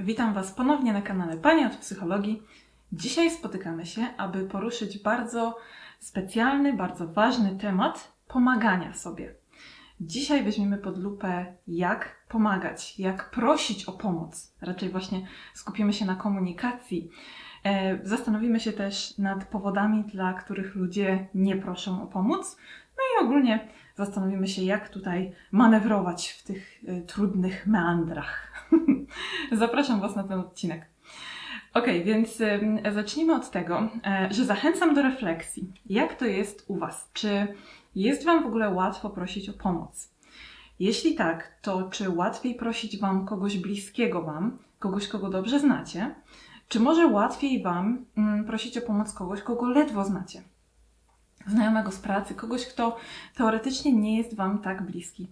Witam Was ponownie na kanale Pani od Psychologii. Dzisiaj spotykamy się, aby poruszyć bardzo specjalny, bardzo ważny temat pomagania sobie. Dzisiaj weźmiemy pod lupę, jak pomagać, jak prosić o pomoc. Raczej właśnie skupimy się na komunikacji. E, Zastanowimy się też nad powodami, dla których ludzie nie proszą o pomoc. No i ogólnie zastanowimy się, jak tutaj manewrować w tych e, trudnych meandrach. Zapraszam Was na ten odcinek. Ok, więc zacznijmy od tego, e, że zachęcam do refleksji. Jak to jest u Was? Czy jest Wam w ogóle łatwo prosić o pomoc? Jeśli tak, to czy łatwiej prosić Wam kogoś bliskiego Wam, kogoś, kogo dobrze znacie? Czy może łatwiej Wam mm, prosić o pomoc kogoś, kogo ledwo znacie? Znajomego z pracy, kogoś, kto teoretycznie nie jest Wam tak bliski.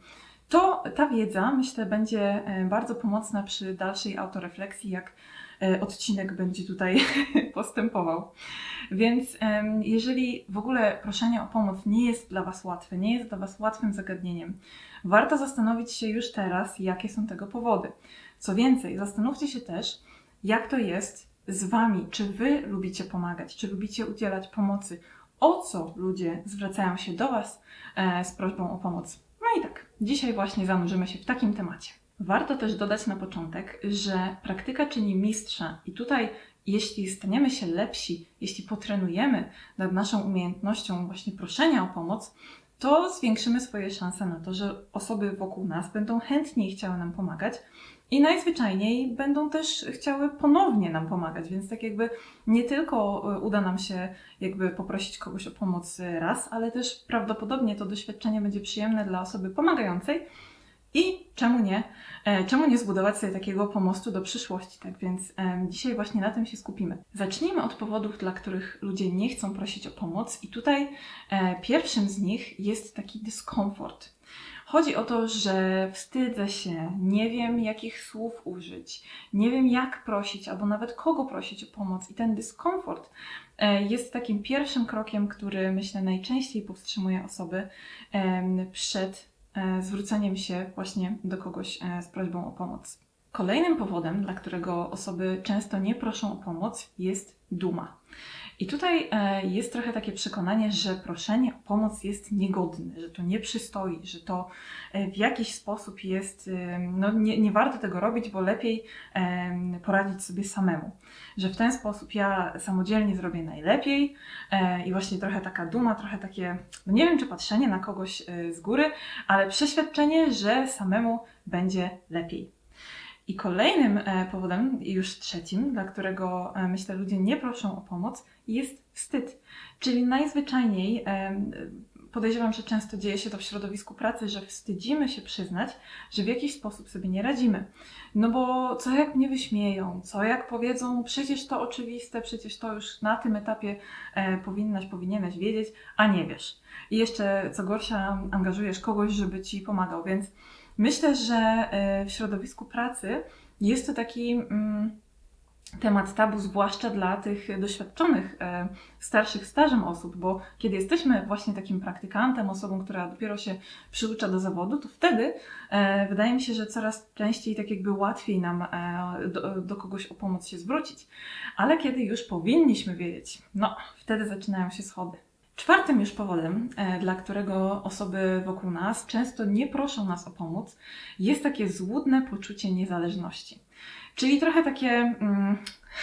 To ta wiedza, myślę, będzie e, bardzo pomocna przy dalszej autorefleksji, jak e, odcinek będzie tutaj postępował. Więc jeżeli w ogóle proszenie o pomoc nie jest dla Was łatwe, nie jest dla Was łatwym zagadnieniem, warto zastanowić się już teraz, jakie są tego powody. Co więcej, zastanówcie się też, jak to jest z Wami. Czy Wy lubicie pomagać, czy lubicie udzielać pomocy? O co ludzie zwracają się do Was e, z prośbą o pomoc? I tak, dzisiaj właśnie zanurzymy się w takim temacie. Warto też dodać na początek, że praktyka czyni mistrza i tutaj jeśli staniemy się lepsi, jeśli potrenujemy nad naszą umiejętnością właśnie proszenia o pomoc, to zwiększymy swoje szanse na to, że osoby wokół nas będą chętniej chciały nam pomagać i najzwyczajniej będą też chciały ponownie nam pomagać, więc tak jakby nie tylko e, uda nam się jakby poprosić kogoś o pomoc raz, ale też prawdopodobnie to doświadczenie będzie przyjemne dla osoby pomagającej i czemu nie, e, czemu nie zbudować sobie takiego pomostu do przyszłości, tak więc dzisiaj właśnie na tym się skupimy. Zacznijmy od powodów, dla których ludzie nie chcą prosić o pomoc i tutaj e, pierwszym z nich jest taki dyskomfort. Chodzi o to, że wstydzę się, nie wiem jakich słów użyć, nie wiem jak prosić, albo nawet kogo prosić o pomoc. I ten dyskomfort e, jest takim pierwszym krokiem, który myślę najczęściej powstrzymuje osoby przed zwróceniem się właśnie do kogoś e, z prośbą o pomoc. Kolejnym powodem, dla którego osoby często nie proszą o pomoc, jest duma. I tutaj e, jest trochę takie przekonanie, że proszenie o pomoc jest niegodne, że to nie przystoi, że to e, w jakiś sposób jest, e, no nie, nie warto tego robić, bo lepiej poradzić sobie samemu. Że w ten sposób ja samodzielnie zrobię najlepiej i właśnie trochę taka duma, trochę takie, no nie wiem czy patrzenie na kogoś z góry, ale przeświadczenie, że samemu będzie lepiej. I kolejnym e, powodem, już trzecim, dla którego e, myślę ludzie nie proszą o pomoc, jest wstyd. Czyli najzwyczajniej em, podejrzewam, że często dzieje się to w środowisku pracy, że wstydzimy się przyznać, że w jakiś sposób sobie nie radzimy. No bo co jak mnie wyśmieją, co jak powiedzą, przecież to oczywiste, przecież to już na tym etapie e, powinnaś, powinieneś wiedzieć, a nie wiesz. I jeszcze co gorsza, angażujesz kogoś, żeby ci pomagał, więc Myślę, że e, w środowisku pracy jest to taki mm, temat tabu, zwłaszcza dla tych doświadczonych, e, starszych stażem osób, bo kiedy jesteśmy właśnie takim praktykantem, osobą, która dopiero się przyucza do zawodu, to wtedy e, wydaje mi się, że coraz częściej tak jakby łatwiej nam do, do kogoś o pomoc się zwrócić. Ale kiedy już powinniśmy wiedzieć, no wtedy zaczynają się schody. Czwartym już powodem, e, dla którego osoby wokół nas często nie proszą nas o pomoc, jest takie złudne poczucie niezależności. Czyli trochę takie, mm,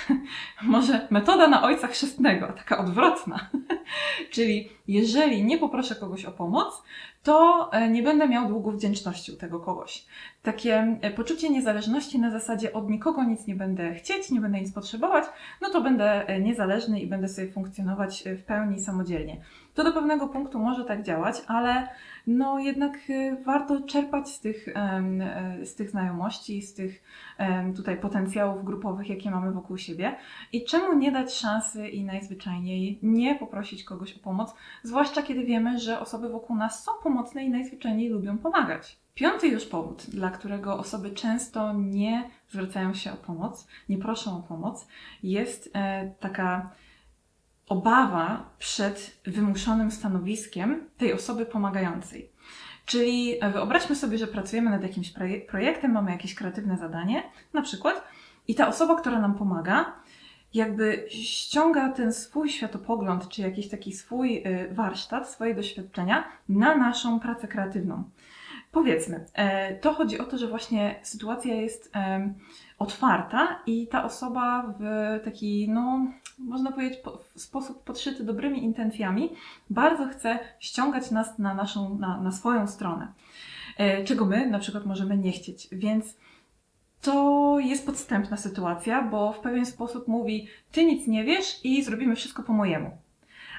może metoda na ojca chrzestnego, taka odwrotna. Czyli jeżeli nie poproszę kogoś o pomoc, to e, nie będę miał długu wdzięczności u tego kogoś. Takie e, poczucie niezależności na zasadzie od nikogo nic nie będę chcieć, nie będę nic potrzebować, no to będę e, niezależny i będę sobie funkcjonować w pełni samodzielnie. To do pewnego punktu może tak działać, ale no jednak warto czerpać z tych, em, z tych znajomości, z tych tutaj potencjałów grupowych, jakie mamy wokół siebie. I czemu nie dać szansy i najzwyczajniej nie poprosić kogoś o pomoc, zwłaszcza kiedy wiemy, że osoby wokół nas są pomocne i najzwyczajniej lubią pomagać. Piąty już powód, dla którego osoby często nie zwracają się o pomoc, nie proszą o pomoc, jest e, taka obawa przed wymuszonym stanowiskiem tej osoby pomagającej. Czyli wyobraźmy sobie, że pracujemy nad jakimś proje- projektem, mamy jakieś kreatywne zadanie, na przykład, I ta osoba, która nam pomaga, jakby ściąga ten swój światopogląd, czy jakiś taki swój y, warsztat, swoje doświadczenia na naszą pracę kreatywną. Powiedzmy, e, to chodzi o to, że właśnie sytuacja jest otwarta i ta osoba w taki, no, można powiedzieć, po, w sposób podszyty dobrymi intencjami, bardzo chce ściągać nas na naszą, na, na swoją stronę. E, czego my na przykład możemy nie chcieć. Więc to jest podstępna sytuacja, bo w pewien sposób mówi: Ty nic nie wiesz i zrobimy wszystko po mojemu.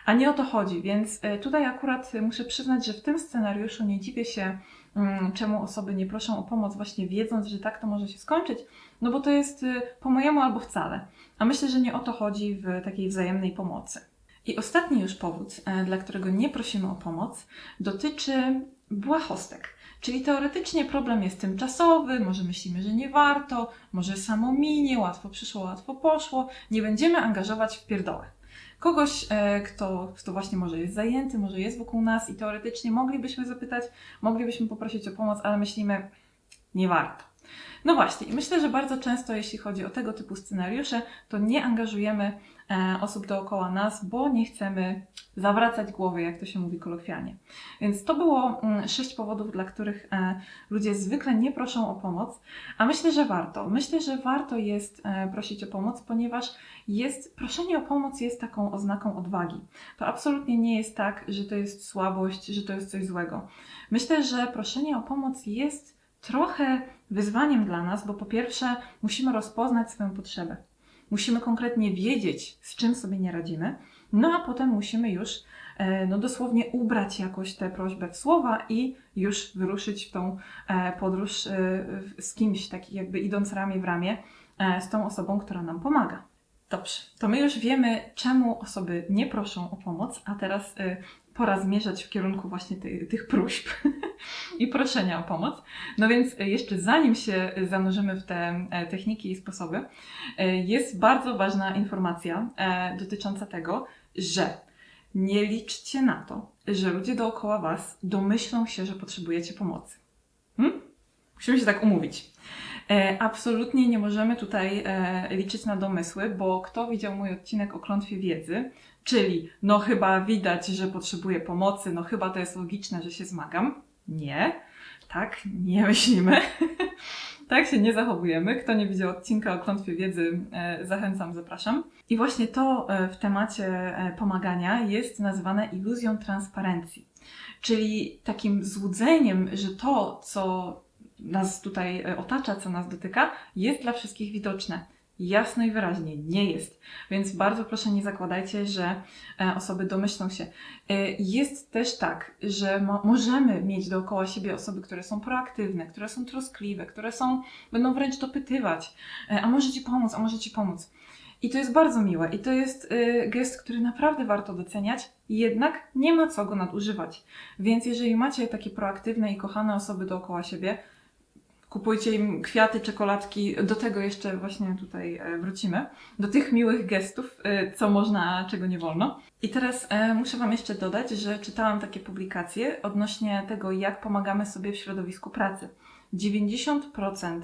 A nie o to chodzi, więc e, tutaj akurat muszę przyznać, że w tym scenariuszu nie dziwię się, mm, czemu osoby nie proszą o pomoc, właśnie wiedząc, że tak to może się skończyć, no bo to jest y, po mojemu albo wcale. A myślę, że nie o to chodzi w takiej wzajemnej pomocy. I ostatni już powód, e, dla którego nie prosimy o pomoc, dotyczy błahostek. Czyli teoretycznie problem jest tymczasowy, może myślimy, że nie warto, może samo minie, łatwo przyszło, łatwo poszło, nie będziemy angażować w pierdołę. Kogoś, e, kto, kto właśnie może jest zajęty, może jest wokół nas i teoretycznie moglibyśmy zapytać, moglibyśmy poprosić o pomoc, ale myślimy, nie warto. No właśnie, myślę, że bardzo często, jeśli chodzi o tego typu scenariusze, to nie angażujemy e, osób dookoła nas, bo nie chcemy zawracać głowy, jak to się mówi kolokwialnie. Więc to było mm, sześć powodów, dla których e, ludzie zwykle nie proszą o pomoc, a myślę, że warto. Myślę, że warto jest e, prosić o pomoc, ponieważ jest, proszenie o pomoc jest taką oznaką odwagi. To absolutnie nie jest tak, że to jest słabość, że to jest coś złego. Myślę, że proszenie o pomoc jest trochę wyzwaniem dla nas, bo po pierwsze musimy rozpoznać swoją potrzebę. Musimy konkretnie wiedzieć, z czym sobie nie radzimy, no a potem musimy już e, no dosłownie ubrać jakoś tę prośbę w słowa i już wyruszyć w tą e, podróż e, z kimś, tak jakby idąc ramię w ramię z tą osobą, która nam pomaga. Dobrze, to my już wiemy, czemu osoby nie proszą o pomoc, a teraz pora zmierzać w kierunku właśnie ty, tych próśb i proszenia o pomoc. No więc jeszcze zanim się zanurzymy w te e, techniki i sposoby, e, jest bardzo ważna informacja e, dotycząca tego, że nie liczcie na to, że ludzie dookoła Was domyślą się, że potrzebujecie pomocy. Hmm? Musimy się tak umówić. Absolutnie nie możemy tutaj liczyć na domysły, bo kto widział mój odcinek o klątwie wiedzy, Czyli, no chyba widać, że potrzebuję pomocy, no chyba to jest logiczne, że się zmagam. Nie, tak nie myślimy. tak się nie zachowujemy. Kto nie widział odcinka o klątwie wiedzy, e, zachęcam, zapraszam. I właśnie to e, w temacie e, pomagania jest nazywane iluzją transparencji. Czyli takim złudzeniem, że to, co nas tutaj otacza, co nas dotyka, jest dla wszystkich widoczne jasno i wyraźnie nie jest. Więc bardzo proszę nie zakładajcie, że e, osoby domyślą się. E, jest też tak, że mo możemy mieć dookoła siebie osoby, które są proaktywne, które są troskliwe, które są, będą wręcz dopytywać, e, a może Ci pomóc, a może Ci pomóc. I to jest bardzo miłe i to jest gest, który naprawdę warto doceniać, jednak nie ma co go nadużywać. Więc jeżeli macie takie proaktywne i kochane osoby dookoła siebie, kupujcie im kwiaty, czekoladki. Do tego jeszcze właśnie tutaj e, wrócimy. Do tych miłych gestów, e, co można, a czego nie wolno. I teraz e, muszę Wam jeszcze dodać, że czytałam takie publikacje odnośnie tego, jak pomagamy sobie w środowisku pracy. 90%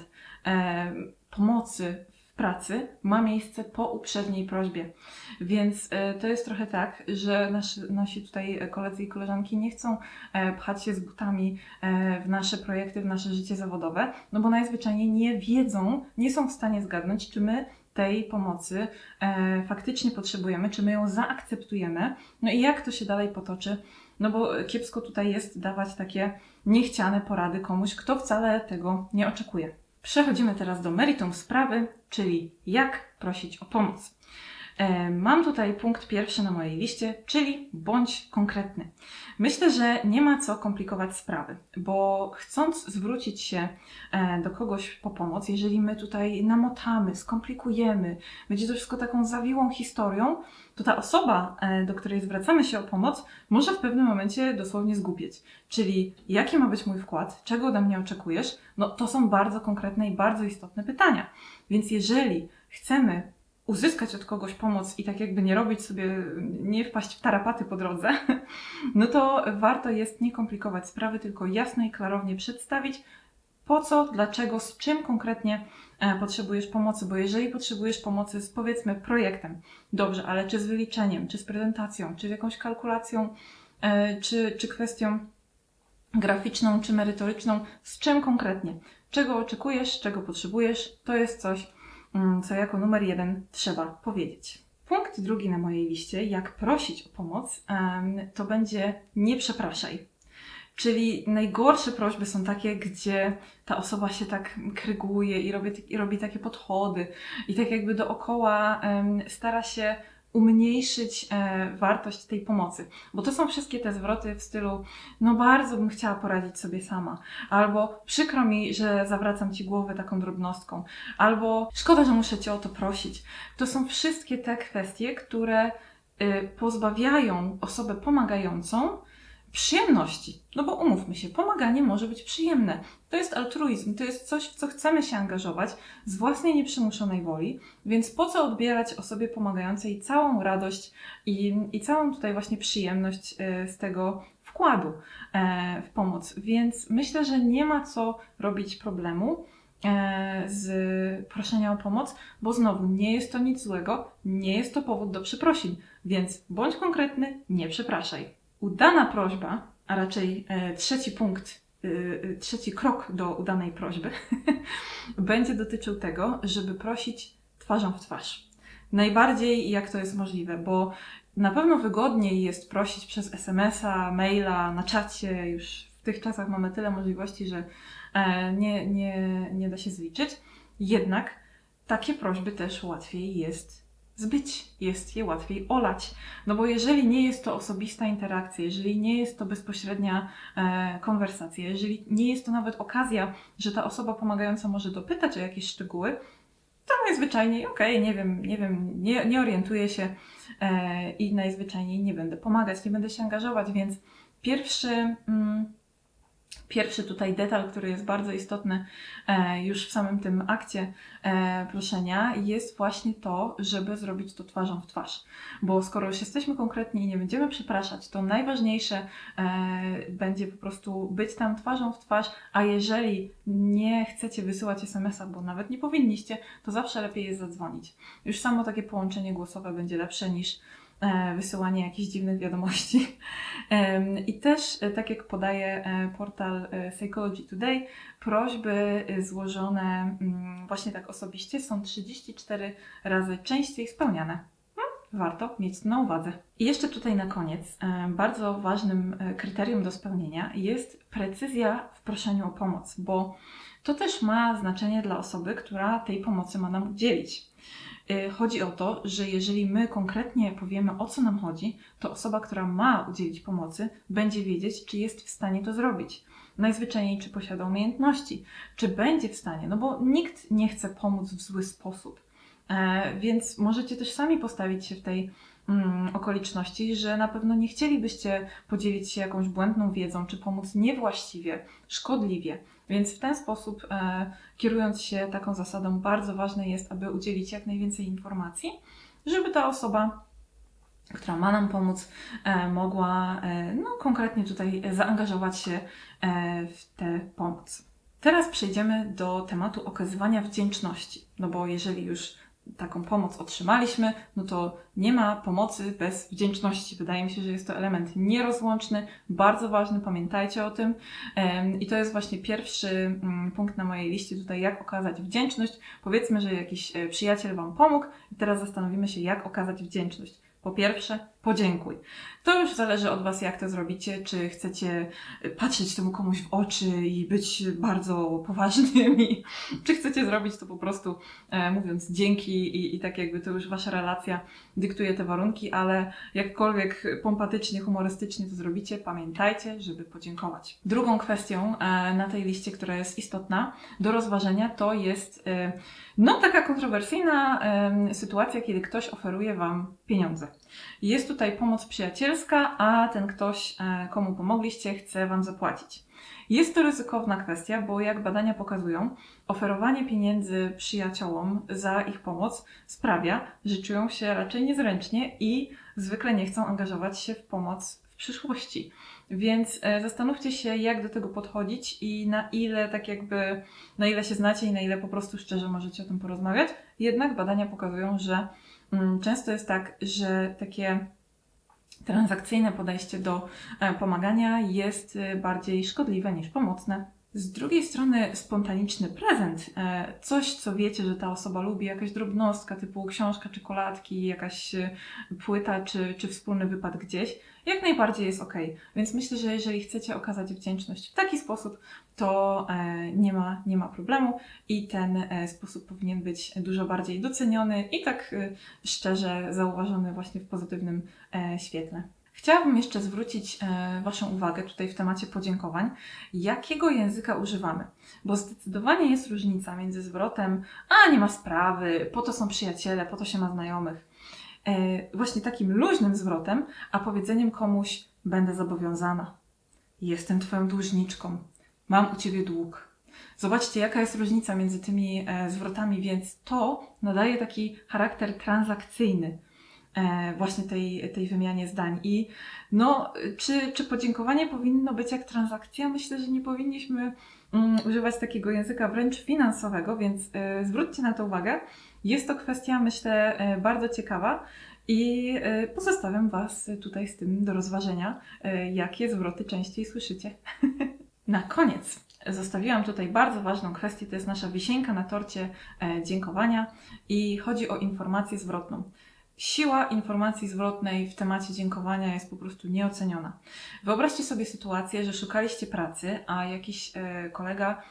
pomocy pracy ma miejsce po uprzedniej prośbie. Więc e, to jest trochę tak, że nasi, nasi tutaj koledzy i koleżanki nie chcą e, pchać się z butami e, w nasze projekty, w nasze życie zawodowe, no bo najzwyczajniej nie wiedzą, nie są w stanie zgadnąć, czy my tej pomocy faktycznie potrzebujemy, czy my ją zaakceptujemy, no i jak to się dalej potoczy, no bo kiepsko tutaj jest dawać takie niechciane porady komuś, kto wcale tego nie oczekuje. Przechodzimy teraz do meritum sprawy, czyli jak prosić o pomoc. E, mam tutaj punkt pierwszy na mojej liście, czyli bądź konkretny. Myślę, że nie ma co komplikować sprawy, bo chcąc zwrócić się e, do kogoś po pomoc, jeżeli my tutaj namotamy, skomplikujemy, będzie to wszystko taką zawiłą historią, to ta osoba, e, do której zwracamy się o pomoc, może w pewnym momencie dosłownie zgubieć. Czyli jaki ma być mój wkład, czego ode mnie oczekujesz? No to są bardzo konkretne i bardzo istotne pytania. Więc jeżeli chcemy uzyskać od kogoś pomoc i tak jakby nie robić sobie, nie wpaść w tarapaty po drodze, no to warto jest nie komplikować sprawy, tylko jasno i klarownie przedstawić, po co, dlaczego, z czym konkretnie e, potrzebujesz pomocy, bo jeżeli potrzebujesz pomocy z powiedzmy projektem, dobrze, ale czy z wyliczeniem, czy z prezentacją, czy z jakąś kalkulacją, e, czy, czy kwestią graficzną, czy merytoryczną, z czym konkretnie, czego oczekujesz, czego potrzebujesz, to jest coś, co jako numer jeden trzeba powiedzieć. Punkt drugi na mojej liście, jak prosić o pomoc, to będzie nie przepraszaj. Czyli najgorsze prośby są takie, gdzie ta osoba się tak kryguje i robi, i robi takie podchody i tak jakby dookoła stara się umniejszyć e, wartość tej pomocy. Bo to są wszystkie te zwroty w stylu no bardzo bym chciała poradzić sobie sama. Albo przykro mi, że zawracam Ci głowę taką drobnostką. Albo szkoda, że muszę Cię o to prosić. To są wszystkie te kwestie, które y, pozbawiają osobę pomagającą przyjemności. No bo umówmy się, pomaganie może być przyjemne. To jest altruizm, to jest coś, w co chcemy się angażować z własnej nieprzymuszonej woli, więc po co odbierać osobie pomagającej całą radość i, i całą tutaj właśnie przyjemność e, z tego wkładu e, w pomoc. Więc myślę, że nie ma co robić problemu e, z proszenia o pomoc, bo znowu nie jest to nic złego, nie jest to powód do przeprosin, więc bądź konkretny, nie przepraszaj. Udana prośba, a raczej e, trzeci punkt, e, e, trzeci krok do udanej prośby, będzie dotyczył tego, żeby prosić twarzą w twarz. Najbardziej jak to jest możliwe, bo na pewno wygodniej jest prosić przez SMS-a, maila, na czacie. Już w tych czasach mamy tyle możliwości, że nie, nie, nie da się zliczyć. Jednak takie prośby też łatwiej jest zbyć, jest je łatwiej olać. No bo jeżeli nie jest to osobista interakcja, jeżeli nie jest to bezpośrednia e, konwersacja, jeżeli nie jest to nawet okazja, że ta osoba pomagająca może dopytać o jakieś szczegóły, to najzwyczajniej, okej, okay, nie wiem, nie wiem, nie, nie orientuję się e, i najzwyczajniej nie będę pomagać, nie będę się angażować, więc pierwszy. Mm, Pierwszy tutaj detal, który jest bardzo istotny e, już w samym tym akcie e, proszenia, jest właśnie to, żeby zrobić to twarzą w twarz. Bo skoro już jesteśmy konkretni i nie będziemy przepraszać, to najważniejsze e, będzie po prostu być tam twarzą w twarz, a jeżeli nie chcecie wysyłać SMS-a, bo nawet nie powinniście, to zawsze lepiej jest zadzwonić. Już samo takie połączenie głosowe będzie lepsze niż wysyłanie jakichś dziwnych wiadomości. I też, e, tak jak podaje e, portal Psychology Today, prośby złożone mm, właśnie tak osobiście są 34 razy częściej spełniane. Hmm, warto mieć to na uwadze. I jeszcze tutaj na koniec, bardzo ważnym kryterium do spełnienia jest precyzja w proszeniu o pomoc, bo to też ma znaczenie dla osoby, która tej pomocy ma nam udzielić. Y, chodzi o to, że jeżeli my konkretnie powiemy o co nam chodzi, to osoba, która ma udzielić pomocy, będzie wiedzieć, czy jest w stanie to zrobić. Najzwyczajniej, czy posiada umiejętności, czy będzie w stanie, no bo nikt nie chce pomóc w zły sposób. E, więc możecie też sami postawić się w tej okoliczności, że na pewno nie chcielibyście podzielić się jakąś błędną wiedzą, czy pomóc niewłaściwie, szkodliwie. Więc w ten sposób, e, kierując się taką zasadą, bardzo ważne jest, aby udzielić jak najwięcej informacji, żeby ta osoba która ma nam pomóc, e, mogła e, no, konkretnie tutaj zaangażować się w tę pomoc. Teraz przejdziemy do tematu okazywania wdzięczności, no bo jeżeli już taką pomoc otrzymaliśmy, no to nie ma pomocy bez wdzięczności. Wydaje mi się, że jest to element nierozłączny, bardzo ważny, pamiętajcie o tym. I to jest właśnie pierwszy mm, punkt na mojej liście tutaj, jak okazać wdzięczność. Powiedzmy, że jakiś e, przyjaciel Wam pomógł i teraz zastanowimy się, jak okazać wdzięczność. Po pierwsze, podziękuj. To już zależy od Was, jak to zrobicie. Czy chcecie patrzeć temu komuś w oczy i być bardzo poważnymi, czy chcecie zrobić to po prostu e, mówiąc dzięki i, i tak jakby to już Wasza relacja dyktuje te warunki, ale jakkolwiek pompatycznie, humorystycznie to zrobicie, pamiętajcie, żeby podziękować. Drugą kwestią e, na tej liście, która jest istotna do rozważenia, to jest e, no taka kontrowersyjna e, sytuacja, kiedy ktoś oferuje Wam pieniądze. Jest tutaj pomoc przyjacielska, a ten ktoś, e, komu pomogliście, chce Wam zapłacić. Jest to ryzykowna kwestia, bo jak badania pokazują, oferowanie pieniędzy przyjaciołom za ich pomoc sprawia, że czują się raczej niezręcznie i zwykle nie chcą angażować się w pomoc w przyszłości. Więc e, zastanówcie się, jak do tego podchodzić i na ile tak jakby, na ile się znacie i na ile po prostu szczerze możecie o tym porozmawiać. Jednak badania pokazują, że często jest tak, że takie transakcyjne podejście do e, pomagania jest e, bardziej szkodliwe niż pomocne. Z drugiej strony spontaniczny prezent, e, coś co wiecie, że ta osoba lubi, jakaś drobnostka typu książka, czekoladki, jakaś e, płyta czy, czy wspólny wypad gdzieś, jak najbardziej jest ok. Więc myślę, że jeżeli chcecie okazać wdzięczność w taki sposób, to e, nie ma, nie ma problemu i ten sposób powinien być dużo bardziej doceniony i tak szczerze zauważony właśnie w pozytywnym świetle. Chciałabym jeszcze zwrócić e, Waszą uwagę tutaj w temacie podziękowań, jakiego języka używamy, bo zdecydowanie jest różnica między zwrotem a nie ma sprawy, po to są przyjaciele, po to się ma znajomych, e, właśnie takim luźnym zwrotem, a powiedzeniem komuś będę zobowiązana, jestem Twoją dłużniczką, mam u Ciebie dług. Zobaczcie, jaka jest różnica między tymi e, zwrotami, więc to nadaje taki charakter transakcyjny właśnie tej, tej wymianie zdań. I no, czy, czy podziękowanie powinno być jak transakcja? Myślę, że nie powinniśmy mm, używać takiego języka wręcz finansowego, więc e, zwróćcie na to uwagę. Jest to kwestia, myślę, e, bardzo ciekawa. I e, pozostawiam Was tutaj z tym do rozważenia, e, jakie zwroty częściej słyszycie. Na koniec zostawiłam tutaj bardzo ważną kwestię, to jest nasza wisienka na torcie e, dziękowania i chodzi o informację zwrotną. Siła informacji zwrotnej w temacie dziękowania jest po prostu nieoceniona. Wyobraźcie sobie sytuację, że szukaliście pracy, a jakiś e, kolega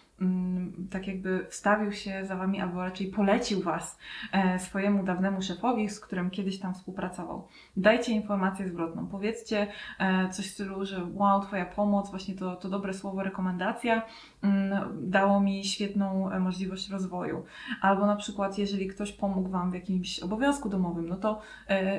tak jakby wstawił się za wami, albo raczej polecił was e, swojemu dawnemu szefowi, z którym kiedyś tam współpracował. Dajcie informację zwrotną. Powiedzcie e, coś w stylu, że wow, twoja pomoc, właśnie to, to dobre słowo, rekomendacja mm, dało mi świetną e, możliwość rozwoju. Albo na przykład, jeżeli ktoś pomógł wam w jakimś obowiązku domowym, no to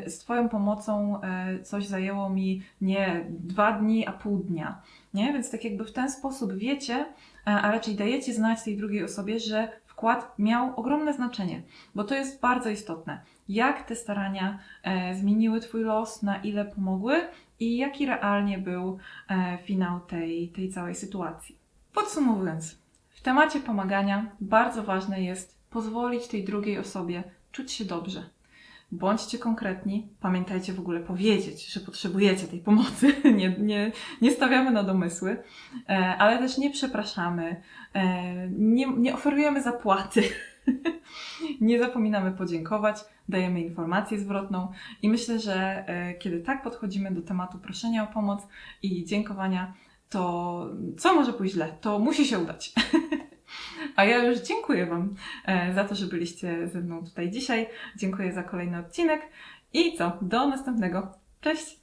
z twoją pomocą coś zajęło mi nie dwa dni, a pół dnia. Nie? Więc tak jakby w ten sposób wiecie, a raczej dajecie znać tej drugiej osobie, że wkład miał ogromne znaczenie, bo to jest bardzo istotne. Jak te starania e, zmieniły Twój los, na ile pomogły i jaki realnie był e, finał tej, tej całej sytuacji. Podsumowując, w temacie pomagania bardzo ważne jest pozwolić tej drugiej osobie czuć się dobrze. Bądźcie konkretni, pamiętajcie w ogóle powiedzieć, że potrzebujecie tej pomocy. Nie, nie, nie stawiamy na domysły, e, ale też nie przepraszamy, e, nie, nie oferujemy zapłaty, nie zapominamy podziękować, dajemy informację zwrotną i myślę, że e, kiedy tak podchodzimy do tematu proszenia o pomoc i dziękowania, to co może pójść źle? To musi się udać. A ja już dziękuję Wam e, za to, że byliście ze mną tutaj dzisiaj. Dziękuję za kolejny odcinek i co? Do następnego. Cześć!